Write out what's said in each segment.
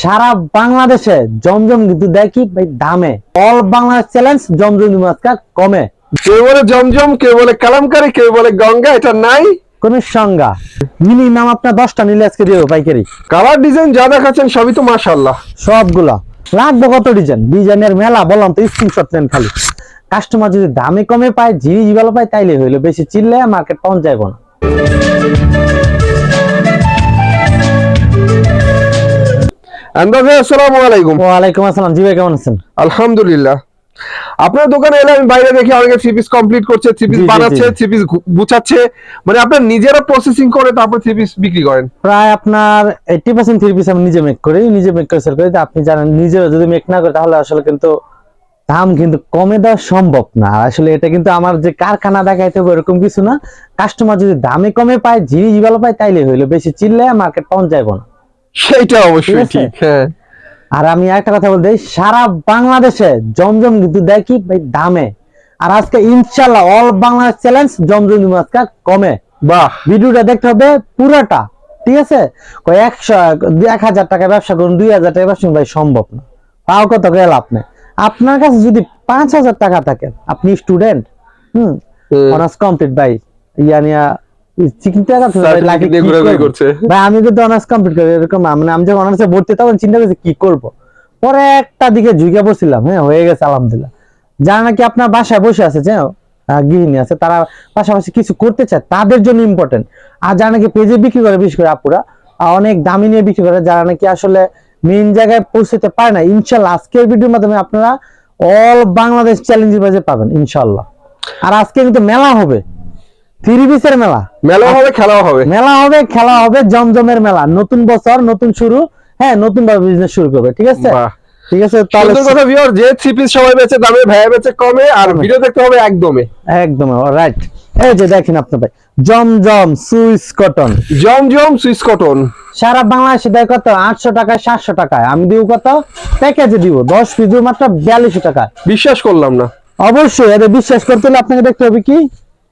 সারা বাংলাদেশে জমজম কিন্তু দেখি ভাই দামে। অল বাংলাদেশ চ্যালেঞ্জ জমজম আজকে কমে। কেউ বলে জমজম কেউ বলে কালামকারি কেউ বলে গঙ্গা এটা নাই। কোন সংজ্ঞা। মিনিমাম আপনার দশটা নিলে আজকে দিয়ে পাইকারি। কালার ডিজাইন যা দেখাচ্ছেন সবই তো মাশাল্লাহ সবগুলা। লাগবে কত ডিজাইন ডিজাইনের মেলা বললাম তো স্ক্রিনশট নেন খালি। কাস্টমার যদি দামে কমে পায় জিনিস ভালো পায় তাইলে হইল। বেশি চিনলে মার্কেট পাওয়া যাইব না। আন্দাজ ভাই আসসালামু আলাইকুম। আসসালাম। জি ভাই কেমন আছেন? আলহামদুলিল্লাহ। আপনার দোকানে এলে আমি বাইরে দেখি অনেকে থ্রি পিস কমপ্লিট করছে থ্রি পিস জি, জি, বানাচ্ছে থ্রি পিস গুছাচ্ছে। মানে আপনার নিজেরা প্রসেসিং করে তারপর থ্রি পিস বিক্রি করেন। প্রায় আপনার এইটি পার্সেন্ট থ্রি পিস আমি নিজে মেক করি নিজে মেক করে সেল করি। আপনি জানেন নিজে যদি মেক না করি তাহলে আসলে কিন্তু দাম কিন্তু কমে দেওয়া সম্ভব না। আসলে এটা কিন্তু আমার যে কারখানা দেখাইতে হবে এরকম কিছু না। কাস্টমার যদি দামে কমে পায় জিনিস ভালো পায় তাইলে হইল। বেশি চিনলে মার্কেট পাওয়া যাইব না। সেইটা অবশ্যই ঠিক হ্যাঁ। আর আমি একটা কথা বলতে সারা বাংলাদেশে জমজম কিন্তু দেয় কি? ভাই দামে। আর আজকে ইনশাল্লাহ অল বাংলাদেশ চ্যালেঞ্জ জমজম আজকে কমে। বাহ। ভিডিওটা দেখতে হবে পুরাটা ঠিক আছে? একশো দুই এক হাজার টাকা ব্যবসা করুন দুই হাজার টাকা ব্যবসা ভাই সম্ভব না। তাও কত করে লাভ নেই। আপনার কাছে যদি পাঁচ হাজার টাকা থাকে আপনি স্টুডেন্ট হুম? হুম। অনার্স কমপ্লিট ভাই ইয়া নিয়া চিন্তা? করছে। ভাই আমি অনার্স কমপ্লিট করি এরকম মানে আমি যখন অনার্সে ভর্তি তখন চিন্তা করছি কি করব? পরে একটা দিকে ঝুঁকে পড়ছিলাম হ্যাঁ হয়ে গেছে আলহামদুলিল্লাহ। যারা নাকি আপনার বাসায় বসে আছে যে গৃহিণী আছে তারা পাশাপাশি কিছু করতে চায় তাদের জন্য ইম্পর্টেন্ট আর যারা নাকি পেজে বিক্রি করে বিশেষ করে আপুরা অনেক দামি নিয়ে বিক্রি করে যারা নাকি আসলে মেইন জায়গায় পৌঁছতে পারে না ইনশাল্লাহ আজকের ভিডিওর মাধ্যমে আপনারা অল বাংলাদেশ চ্যালেঞ্জ বাজে পাবেন ইনশাল্লাহ। আর আজকে কিন্তু মেলা হবে। থ্রি পিসের মেলা। মেলা হবে খেলাও হবে। মেলা হবে খেলা হবে জমজমের মেলা। নতুন বছর নতুন শুরু। হ্যাঁ নতুন ভাবে বিজনেস শুরু করবে ঠিক আছে? ঠিক আছে তাহলে কথা ভিউয়ার যে থ্রি পিস সবাই বেচে দামে ভাইয়া বেচে কমে আর ভিডিও দেখতে হবে একদমে। একদম রাইট এই যে দেখেন আপনার ভাই Zamzam Swiss cotton. Zamzam Swiss cotton. সারা বাংলাদেশে দেয় কত? আটশো টাকায় সাতশো টাকায়। আমি দিব কত? প্যাকেজে দিব। দশ পিস মাত্র বিয়াল্লিশশো টাকা বিশ্বাস করলাম না। অবশ্যই এদের বিশ্বাস করতে হলে আপনাকে দেখতে হবে কি?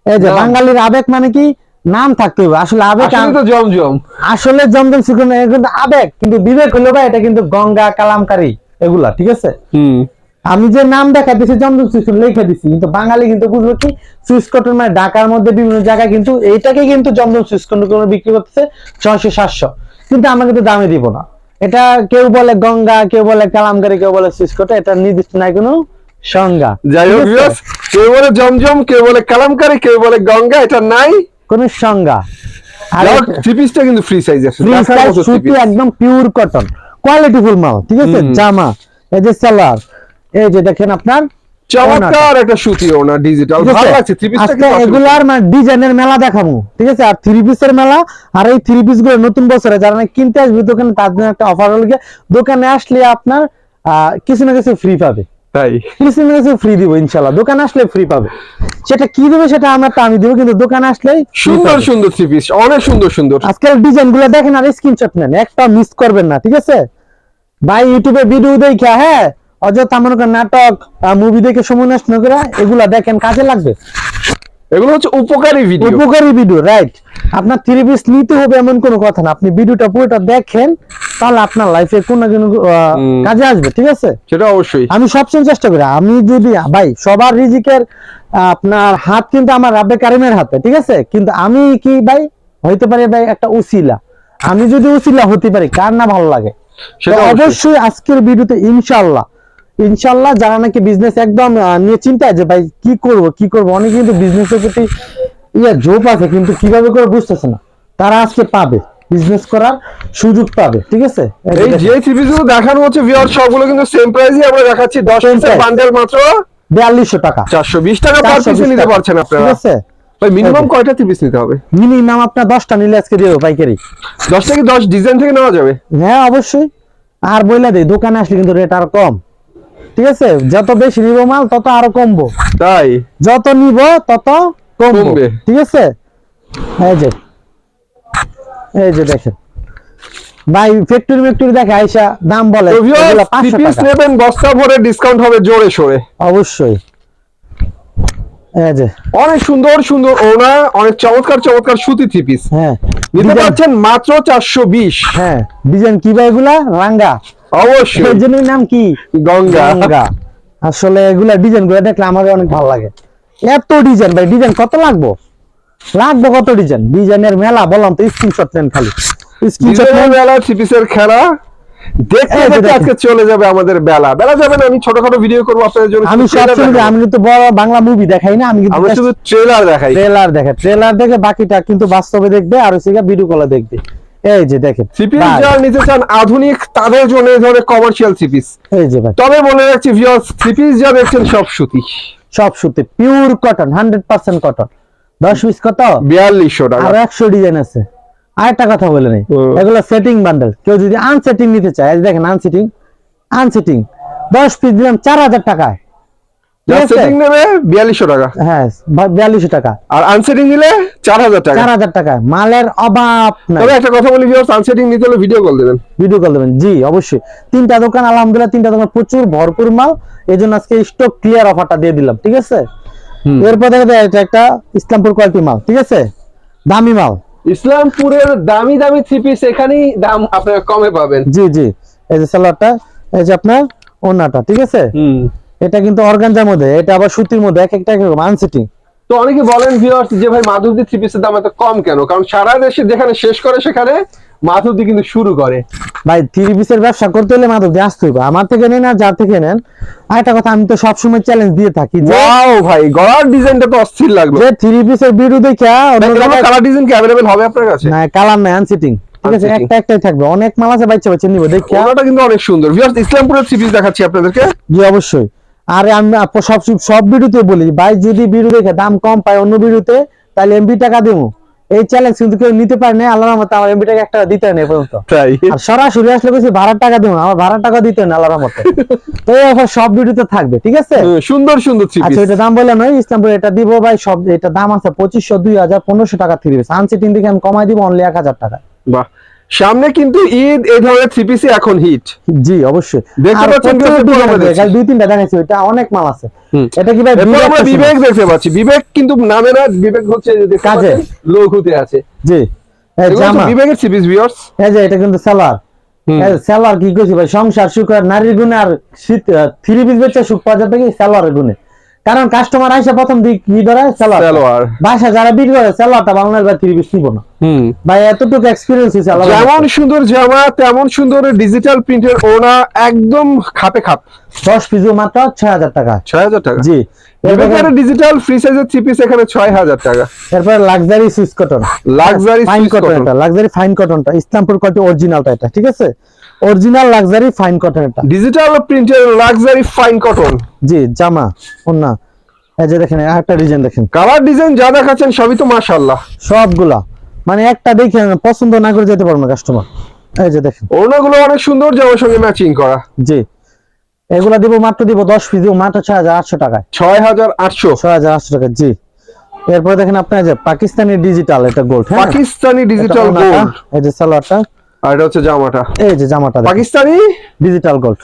এই যে বাঙালির আবেগ মানে কি? নাম থাকতে হবে। আসলে আবেগ তো জমজম। আসলে জমজম শিখুন কিন্তু আবেগ। কিন্তু বিবেক হলো ভাই এটা কিন্তু গঙ্গা কালামকারী এগুলা ঠিক আছে? হুম। আমি যে নাম দেখা দিছি জমজম সুইস লিখে দিছি কিন্তু বাঙালি কিন্তু বুঝলো কি? সুইস কটন মানে ঢাকার মধ্যে বিভিন্ন জায়গায় কিন্তু এইটাকে কিন্তু জমজম সুইস কটন বিক্রি করতেছে ছয়শো সাতশো। কিন্তু আমরা কিন্তু দামে দিব না। এটা কেউ বলে গঙ্গা কেউ বলে কালামকারী কেউ বলে সুইস কটন এটা নির্দিষ্ট নাই কোনো সংজ্ঞা। যাই হোক কেউ বলে জমজম কেউ বলে কালামকারি কেউ বলে গঙ্গা এটা নাই। কোন সংজ্ঞা। আর থ্রি পিসটা কিন্তু ফ্রি সাইজ আছে। ফ্রি দেখার সাইজ মতো three সুতি একদম পিওর কটন কোয়ালিটিফুল মাল ঠিক আছে? জামা এই যে সালোয়ার এই যে দেখেন আপনার চমৎকার একটা সুতি ওনা ডিজিটাল ভালো আছে? লাগছে থ্রি পিসটা আজকে এগুলার মানে ডিজাইনের মেলা দেখাবো ঠিক আছে? আর থ্রি পিসের মেলা আর এই থ্রি পিসগুলো নতুন বছরে যারা নাকি কিনতে আসবে দোকানে তার জন্য একটা অফার হলো গিয়ে, দোকানে আসলে আপনার আহ, কিছু না কিছু ফ্রি পাবে। তাই। না ফ্রি দিব দোকানে আসলে ফ্রি পাবে। সেটা কি দেবে সেটা আমরা তো আমি দিব কিন্তু দোকান আসলেই সুন্দর সুন্দর থ্রি পিস অনেক সুন্দর সুন্দর। আজকাল ডিজাইনগুলো দেখেন আর স্ক্রিনশট নেন একটা মিস করবেন না ঠিক আছে? ভাই ইউটিউবে ভিডিও দেখা হ্যাঁ? অযথা মনে নাটক মুভি দেখে সময় নষ্ট না করে এগুলা দেখেন কাজে লাগবে। এগুলো হচ্ছে উপকারী ভিডিও উপকারী ভিডিও রাইট আপনার থ্রি পিস নিতে হবে এমন কোনো কথা না। আপনি ভিডিওটা পুরোটা দেখেন তাহলে আপনার লাইফে কোনো না কোনো কাজে আসবে ঠিক আছে? সেটা অবশ্যই। আমি সবসময় চেষ্টা করি আমি যদি ভাই সবার রিজিকের আপনার হাত কিন্তু আমার রাব্বে কারিমের হাতে ঠিক আছে? কিন্তু আমি কি ভাই হইতে পারি ভাই একটা উসিলা। আমি যদি উসিলা হতে পারি কার না ভালো লাগে? সেটা অবশ্যই। অবশ্যই আজকের ভিডিওতে ইনশাল্লাহ ইনশাল্লাহ যারা নাকি বিজনেস একদম নিয়ে চিন্তায় যে ভাই কি করব কি করব? অনেক কিন্তু বিজনেসের প্রতি ইয়া জোপ আছে কিন্তু কীভাবে করে বুঝতেছে না। তারা আজকে পাবে বিজনেস করার সুযোগ পাবে ঠিক আছে? এই যে পিসগুলো দেখানো হচ্ছে ভিউয়ার সবগুলো কিন্তু সেম প্রাইসই আমরা দেখাচ্ছি দশ Same পিসের price। বান্ডেল মাত্র। বিয়াল্লিশশো টাকা। চারশো বিশ টাকা পার 420 পিসে নিতে পারছেন আপনারা। ঠিক আছে? ভাই মিনিমাম কয়টা পিস নিতে হবে? মিনিমাম আপনার দশটা নিলে আজকে দেবো পাইকারি। দশ থেকে দশ ডিজাইন থেকে নেওয়া যাবে? হ্যাঁ অবশ্যই। আর বইলা দেই দোকানে আসলে কিন্তু রেট আর কম। ঠিক আছে? যত বেশি নিব মাল তত আরও কমবো। তাই? যত নিব তত কমবে। ঠিক আছে? এই যে। এই যে দেখেন। ভাই ফ্যাক্টরি ফ্যাক্টরি দেখে আইসা দাম বলে। তো ভিউয়ার এগুলা থ্রি 500 পিস নেবেন বস্তা ভরে ডিসকাউন্ট হবে জোরে সোরে। অবশ্যই। এই যে। অনেক সুন্দর সুন্দর ওনা অনেক চমৎকার চমৎকার সুতি থ্রি পিস হ্যাঁ। নিতে পারছেন মাত্র চারশো বিশ। হ্যাঁ ডিজাইন কি ভাই এগুলা? রাঙ্গা। অবশ্যই। এর নাম কি? গঙ্গা। গঙ্গা। আসলে এগুলা ডিজাইনগুলো দেখলে আমার অনেক ভালো লাগে। এত ডিজাইন ভাই ডিজাইন কত লাগবো? লাগবে কত ডিজাইন ডিজাইনের মেলা বললাম তো স্ক্রিনশট নেন খালি। স্ক্রিনশট থ্রিপিসের খেলা। দেখতে দেখতে আজকে চলে যাবে আমাদের বেলা। বেলা যাবে না আমি ছোটখাটো ভিডিও করব আপনাদের জন্য। আমি সবসময় আমি কিন্তু বড় বাংলা মুভি দেখাই না আমি কিন্তু শুধু ট্রেলার দেখাই। ট্রেলার দেখে ট্রেলার দেখে বাকিটা কিন্তু বাস্তবে দেখবে আর হচ্ছে ভিডিও কলে দেখবে। এই যে দেখেন সিপিএস যারা নিতে চান আধুনিক তাদের জন্য এই ধরনের কমার্শিয়াল সিপিস এই যে ভাই। তবে বলে রাখছি ভিউয়ার্স সিপিস যা দেখছেন সব সুতি। সব সুতি pure cotton hundred percent cotton দশ পিস কত? বিয়াল্লিশশো টাকা। আর একশো ডিজাইন আছে। আরেকটা কথা বলে নেই। এগুলো সেটিং বান্ডেল কেউ যদি আনসেটিং নিতে চায় দেখেন আনসেটিং আনসেটিং দশ পিস দিলাম চার হাজার টাকায়? সেটিং নেবে বিয়াল্লিশশো টাকা। হ্যাঁ টাকা। আর আনসেটিং নিলে চার হাজার টাকা। চার হাজার টাকা। মালের অভাব নাই। তবে একটা কথা বলি ভিউয়ার্স আনসেটিং নিতে হলে ভিডিও কল দেবেন। ভিডিও কল দেবেন। জি অবশ্যই। তিনটা দোকান আলহামদুলিল্লাহ তিনটা দোকান প্রচুর ভরপুর মাল। আজকে স্টক ক্লিয়ার অফারটা দিয়ে দিলাম ঠিক আছে? এরপর দেখা যায় এটা একটা ইসলামপুর কোয়ালিটি মাল ঠিক আছে? দামি মাল। ইসলামপুরের দামি দামি থ্রি পিস এখানেই দাম আপনারা কমে পাবেন। জি জি। এই যে সালোয়ারটা এই যে আপনার ওনাটা ঠিক আছে? হুম। এটা কিন্তু অর্গানজার মধ্যে এটা আবার সুতির মধ্যে এক একটা একরকম আনসিটিং তো অনেকে বলেন ভিউয়ার্স যে ভাই মাধুরী থ্রি পিসের দাম এত কম কেন? কারণ সারা দেশে যেখানে শেষ করে সেখানে মাধুরী কিন্তু শুরু করে। ভাই থ্রি পিসের ব্যবসা করতে হলে মাত্র আসতে হবে আমার থেকে নেন আর যার থেকে নেন। আর একটা কথা আমি তো সবসময় চ্যালেঞ্জ দিয়ে থাকি ওয়াও ভাই গলার ডিজাইনটা তো অস্থির লাগল। যে থ্রি পিসের ভিডিও দেখে অন্য কালার ডিজাইন কি অ্যাভেলেবেল হবে আপনার কাছে? না কালার নাই আনসিটিং ঠিক আছে একটা একটাই থাকবে। অনেক মাল আছে বাচ্চা বাচ্চা নিব দেখি ওনাটা কিন্তু অনেক সুন্দর। ভিউয়ার্স ইসলামপুরের থ্রি পিস দেখাচ্ছি আপনাদেরকে। জি অবশ্যই। আরে আমি সব সব ভিডিওতে বলি ভাই যদি ভিডিও দেখে দাম কম পায় অন্য ভিডিওতে তাহলে এমবি টাকা দেবো। এই চ্যালেঞ্জ কিন্তু কেউ নিতে পারে না আল্লাহর রহমতে আমার এমবি টাকা একটা দিতে নেই পর্যন্ত। আর সরাসরি আসলে বেশি ভাড়ার টাকা দেবো আমার ভাড়ার টাকা দিতে না আল্লাহর রহমতে। তো এই সব ভিডিওতে থাকবে ঠিক আছে? সুন্দর সুন্দর থ্রি আচ্ছা এটা দাম বললাম নয় ইসলামপুর এটা দিব ভাই সব এটা দাম আছে পঁচিশশো দুই হাজার পনেরোশো টাকা থ্রি আনসিটিং দিকে আমি কমাই দিব অনলি এক হাজার টাকা। বাহ সামনে কিন্তু ঈদ এই ধরনের থ্রি পিসই এখন হিট জি অবশ্যই। দেখতে পাচ্ছেন কিন্তু। দুই তিনটা দেখাচ্ছি ওইটা অনেক মাল আছে। এটা কি ভাই বিবেক আমরা বিবেক দেখতে পাচ্ছি। বিবেক কিন্তু নামে না বিবেক হচ্ছে কাজে। লঘুতে আছে। জি। এই জামা। বিবেকের থ্রি পিস ভিউয়ার্স এই যে এটা কিন্তু সালোয়ার হুম। সালোয়ার কি কইছি ভাই? সংসার সুখ আর নারীর গুণে আর শীত থ্রি পিস বেচে সুখ পাওয়া যাবে কি? সালোয়ারের গুণে। কারণ কাস্টমার আইসা প্রথম দিক কি ধরে সালোয়ার সালোয়ার বাসা যারা বিক্রি করে সালোয়ারটা বাংলার বা থ্রি পিস না হুম। ভাই এতটুকু এক্সপিরিয়েন্স হয়েছে যেমন সুন্দর জামা তেমন সুন্দর ডিজিটাল প্রিন্টের ওনা একদম খাপে খাপ। দশ পিসও মাত্র ছয় হাজার টাকা। ছয় হাজার টাকা? জি। বিবেকের ডিজিটাল ফ্রি সাইজের থ্রি পিস এখানে ছয় হাজার টাকা। এরপর luxury Swiss cotton luxury fine cotton এটা লাক্সারি ফাইন কটনটা ইসলামপুর কোয়ালিটি অরিজিনালটা এটা ঠিক আছে? অরিজিনাল লাক্সারি ফাইন কটন এটা। ডিজিটাল প্রিন্টের লাক্সারি ফাইন কটন জি জামা ওন্না এই যে দেখেন একটা ডিজাইন দেখেন। কালার ডিজাইন যা দেখাচ্ছেন সবই তো মাশাআল্লাহ। সবগুলা। মানে একটা দেখে পছন্দ না করে যেতে পারব না কাস্টমার এই যে দেখেন। ওড়নাগুলো অনেক সুন্দর জামার সঙ্গে ম্যাচিং করা। জি। এগুলা দিব মাত্র দিব দশ পিস দিব মাত্র ছয় হাজার আটশো টাকায়। ছয় হাজার আটশো। ছয় হাজার আটশো টাকা জি। এরপরে দেখেন আপনার যে পাকিস্তানি ডিজিটাল এটা গোল্ড হ্যাঁ? পাকিস্তানি ডিজিটাল গোল্ড এই যে সালোয়ারটা। আর এটা হচ্ছে জামাটা। এই যে জামাটা পাকিস্তানি? ডিজিটাল গোল্ড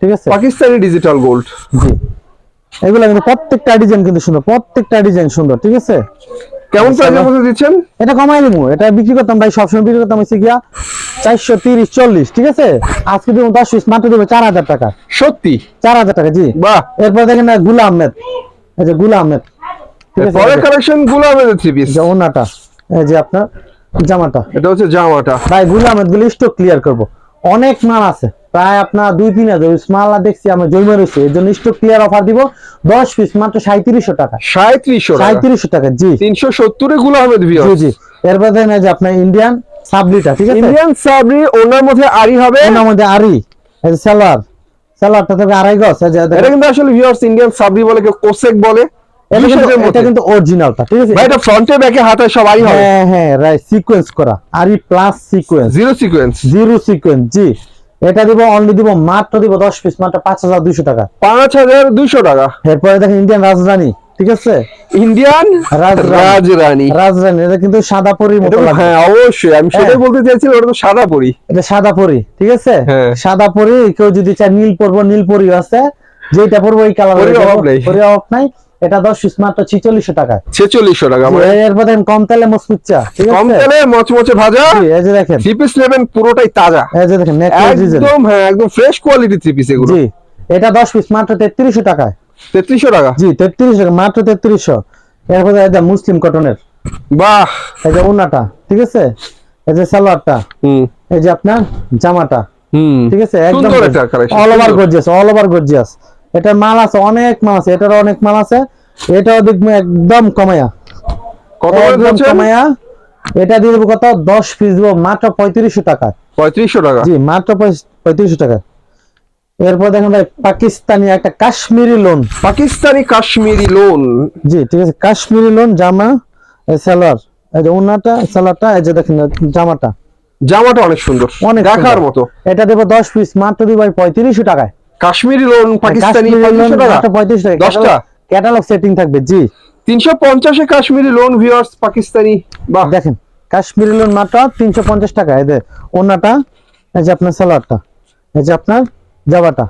ঠিক আছে? পাকিস্তানি ডিজিটাল গোল্ড জি। এগুলা কিন্তু প্রত্যেকটা ডিজাইন কিন্তু সুন্দর প্রত্যেকটা ডিজাইন সুন্দর ঠিক আছে? কেমন প্রাইসের মধ্যে দিচ্ছেন? এটা কমাই দিব এটা বিক্রি করতাম ভাই সবসময় বিক্রি করতাম হচ্ছে গিয়া চারশো তিরিশ চল্লিশ ঠিক আছে? আজকে দিব দশ পিস মাত্র দেবো চার হাজার টাকা। সত্যি? চার হাজার টাকা জি। বাহ। এরপর দেখেন না গুলা আহমেদ এই যে গুলা আহমেদ পরের কালেকশনগুলো আমাদের থ্রি পিস যে ওনাটা এই যে আপনার জামাটা। এটা হচ্ছে জামাটা। ভাই গুলা আহমেদগুলো স্টক ক্লিয়ার করব। অনেক মাল আছে। প্রায় আপনার দুই তিন হাজার মাল দেখছি আমরা জৈমা রয়েছে। এর জন্য স্টক ক্লিয়ার অফার দিব। দশ পিস মাত্র সাঁত্রিশশো টাকা। সাঁত্রিশশো সাঁত্রিশশো টাকা জি। তিনশো সত্তরে গুলো আহমেদ ভিও জি জি। এরপর দেখেন যে আপনার ইন্ডিয়ান সাবলিটা ঠিক আছে? ইন্ডিয়ান সাবরি ওনার মধ্যে আরি হবে? এর মধ্যে আরি সালোয়ার সালোয়ারটা থেকে আড়াই গজ এটা কিন্তু আসলে ভিউয়ার্স ইন্ডিয়ান সাবরি বলে কেউ কোসেক বলে। এটা কিন্তু- সাইজের এটা মধ্যে। কিন্তু অরিজিনালটা ঠিক আছে? ভাই এটা ফ্রন্টে ব্যাকে হাতে সব হবে। হ্যাঁ হ্যাঁ রাইট সিকোয়েন্স করা। আরি plus sequence zero sequence zero sequence জি। এটা দিব অনলি দিব মাত্র দিব দশ পিস মাত্র পাঁচ হাজার দুইশো টাকা। পাঁচ হাজার দুইশো টাকা। এরপরে দেখেন ইন্ডিয়ান রাজধানী ঠিক আছে? ইন্ডিয়ান রাজরানী। রাজরানী এটা কিন্তু সাদা মতো লাগে। হ্যাঁ অবশ্যই। আমি সেটাই হ্যাঁ। বলতে চাইছিলাম ওটা তো সাদা পরি এটা সাদা পরি ঠিক আছে। সাদা পরি কেউ যদি চায় নীল পরবো নীল পরিও আছে। যেটা পরবো এই কালার অভাব নেই। এটা দশ পিস মাত্র ছিচল্লিশশো টাকা ছেচল্লিশশো টাকা মানে এরপর দেখেন কম তেলে কম তেলে মচমচে ভাজা এই যে দেখেন। থ্রি পিস নেবেন পুরোটাই তাজা। এই যে দেখেন একদম হ্যাঁ একদম ফ্রেশ কোয়ালিটি থ্রি পিস এগুলো। জি এটা দশ পিস মাত্র তেত্রিশশো টাকায়। তেত্রিশশো টাকা? জি তেত্রিশশো টাকা মাত্র তেত্রিশশো। এরপর মুসলিম কটনের বাহ! এই যে উন্নাটা ঠিক আছে? এই যে সালোয়ারটা। হুম। এই যে আপনার জামাটা। হুম। ঠিক আছে? একদম all over. Gorgeous all over gorgeous এটা মাল আছে অনেক মাল আছে এটার অনেক মাল আছে এটাও দেখব একদম কমায়া। কত একদম কমায়া। এটা দিয়ে দেবো কত? দশ পিস দেবো মাত্র পঁয়ত্রিশশো টাকা পঁয়ত্রিশশো টাকা? জি মাত্র পঁয়ত্রিশশো টাকা এরপর দেখেন ভাই পাকিস্তানি একটা কাশ্মীরি লোন পাকিস্তানি কাশ্মীরি লোন জি ঠিক আছে কাশ্মীরি লোন জামা এই সালোয়ার। এই যে উন্নাটা সালোয়ারটা এই যে দেখেন জামাটা। জামাটা অনেক সুন্দর অনেক দেখার মতো। এটা দেবো দশ পিস মাত্র দিব ভাই পঁয়ত্রিশশো টাকায়। কাশ্মীরি লোন পাকিস্তানি টাকা। টাকা দশটা। ক্যাটালগ সেটিং থাকবে জি। তিনশো পঞ্চাশে কাশ্মীরি লোন ভিউয়ার্স পাকিস্তানি বাহ। দেখেন কাশ্মীরি লোন মাত্র তিনশো পঞ্চাশ টাকা। এই যে ওনাটা এই যে আপনার সালোয়ারটা এই যে আপনার জাবাটা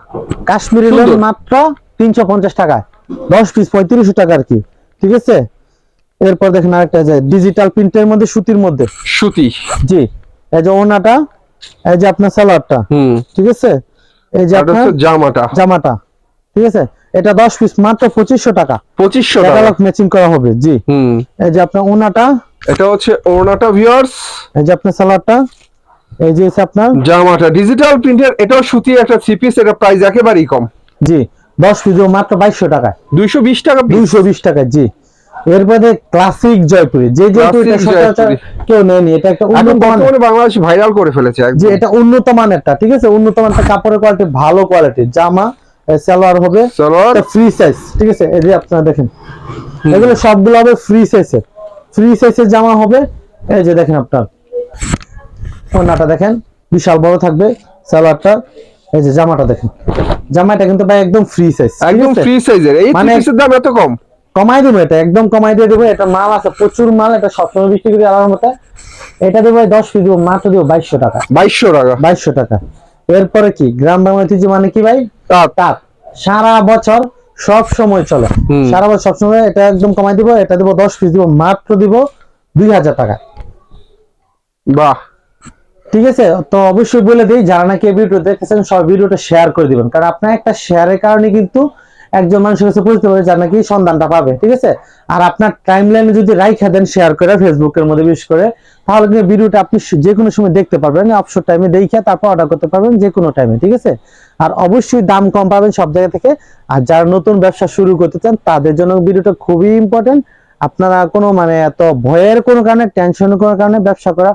কাশ্মীরি লোন মাত্র তিনশো পঞ্চাশ টাকায়। দশ পিস পঁয়ত্রিশশো টাকা আর কি। ঠিক আছে? এরপর দেখেন আরেকটা যে ডিজিটাল প্রিন্টের মধ্যে সুতির মধ্যে। সুতি। জি এই যে ওনাটা এই যে আপনার সালোয়ারটা। হুম। ঠিক আছে? এই যে আপনার জামাটা। জামাটা ঠিক আছে? এটা দশ পিস মাত্র পঁচিশশো টাকা। পঁচিশশো টাকা। ক্যাটালগ ম্যাচিং করা হবে জি। হুম। এই যে আপনার ওনাটা এটা হচ্ছে ওড়নাটা ভিউয়ার্স এই যে আপনার সালোয়ারটা এই যে আপনার জামাটা ডিজিটাল প্রিন্টের এটাও সুতি একটা থ্রি পিস এটা প্রাইস একেবারেই কম। জি দশ পিস মাত্র বাইশশো টাকায়। দুইশো বিশ টাকা piece। দুইশো বিশ টাকা জি। এরপরে ক্লাসিক জয়পুরি। যে জয়পুরিটা Classic সচরাচর কেউ নেয়নি এটা একটা উন্নত মানের। বাংলাদেশ ভাইরাল করে ফেলেছে যে এটা উন্নত মানেরটা ঠিক আছে? উন্নত মানের কাপড়ের কোয়ালিটি ভালো কোয়ালিটি জামা সালোয়ার হবে। সালোয়ার। ফ্রি সাইজ ঠিক আছে? এই যে আপনারা দেখেন। এগুলো সবগুলো হবে ফ্রি সাইজের ফ্রি সাইজের জামা হবে। এই যে দেখেন আপনার। ওনাটা দেখেন বিশাল বড় থাকবে সালোয়ারটা। এই যে জামাটা দেখেন। জামাটা কিন্তু ভাই একদম ফ্রি সাইজ একদম ফ্রি সাইজের এই থ্রি মানে- পিসের দাম এত কম? কমাই দেবো এটা একদম কমাই দিয়ে দেবো। এটা মাল আছে প্রচুর মাল এটা সবসময় বিক্রি করি আলার মতো এটা দেবো দশ পিস দেবো মাত্র দেবো বাইশশো টাকা। বাইশশো টাকা? বাইশশো টাকা। এরপরে কি? গ্রাম বাংলা ঐতিহ্য মানে কি ভাই? তার সারা বছর সব সময় চলে। সারা বছর সব সময় এটা একদম কমাই দিব এটা দিব দশ পিস দিব মাত্র দিব দুই হাজার টাকা। বাহ। ঠিক আছে? তো অবশ্যই বলে দিই যারা নাকি ভিডিও দেখতেছেন সব ভিডিওটা শেয়ার করে দিবেন। কারণ আপনার একটা শেয়ারের কারণে কিন্তু একজন মানুষের কাছে পৌঁছতে পারে যার নাকি সন্ধানটা পাবে, ঠিক আছে? আর আপনার টাইম লাইনে যদি রাইখা দেন শেয়ার করে ফেসবুকের মধ্যে বিশেষ করে, তাহলে কিন্তু ভিডিওটা আপনি যে কোনো সময় দেখতে পারবেন অবসর টাইমে দেখে তারপর অর্ডার করতে পারবেন যে কোনো টাইমে ঠিক আছে? আর অবশ্যই দাম কম পাবেন সব জায়গা থেকে। আর যারা নতুন ব্যবসা শুরু করতে চান, তাদের জন্য ভিডিওটা খুবই ইম্পর্টেন্ট আপনারা কোনো মানে এত ভয়ের কোনো কারণে টেনশনের কোনো কারণে ব্যবসা করা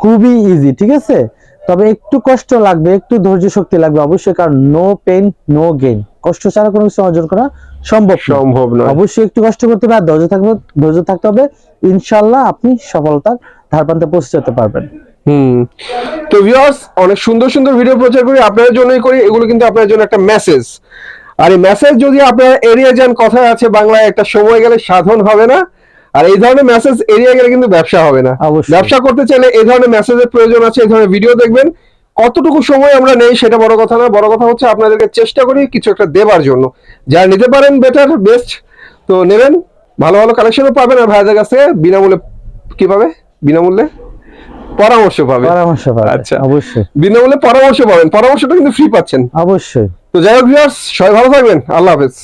খুবই ইজি ঠিক আছে? তবে একটু কষ্ট লাগবে একটু ধৈর্য শক্তি লাগবে অবশ্যই কারণ নো পেইন নো গেইন কষ্ট ছাড়া কোনো কিছু অর্জন করা সম্ভব। সম্ভব নয়। অবশ্যই একটু কষ্ট করতে হবে আর ধৈর্য থাকবে ধৈর্য থাকতে হবে। ইনশাল্লাহ আপনি সফলতার ধার প্রান্তে পৌঁছে যেতে পারবেন। হুম। তো ভিউয়ার্স অনেক সুন্দর সুন্দর ভিডিও প্রচার করি আপনাদের জন্যই করি এগুলো কিন্তু আপনাদের জন্য একটা মেসেজ আর এই মেসেজ যদি আপনারা এড়িয়ে যান কথায় আছে বাংলায় একটা সময় গেলে সাধন হবে না। আর এই ধরনের মেসেজ এড়িয়ে গেলে কিন্তু ব্যবসা হবে না। ব্যবসা করতে চাইলে এই ধরনের মেসেজের প্রয়োজন আছে এই ধরনের ভিডিও দেখবেন। কতটুকু সময় আমরা নেই সেটা বড় কথা না বড় কথা হচ্ছে আপনাদেরকে চেষ্টা করি কিছু একটা দেবার জন্য। যারা নিতে পারেন বেটার বেস্ট তো নেবেন ভালো ভালো কালেকশনও পাবেন। আর ভাইদের কাছে বিনামূল্যে কি পাবে বিনামূল্যে পরামর্শ পাবে পরামর্শ পাবেন আচ্ছা। অবশ্যই। বিনামূল্যে পরামর্শ পাবেন। পরামর্শটা কিন্তু ফ্রি পাচ্ছেন। অবশ্যই। তো যাই হোক ভিউয়ার্স সবাই ভালো থাকবেন। আল্লাহ হাফেজ।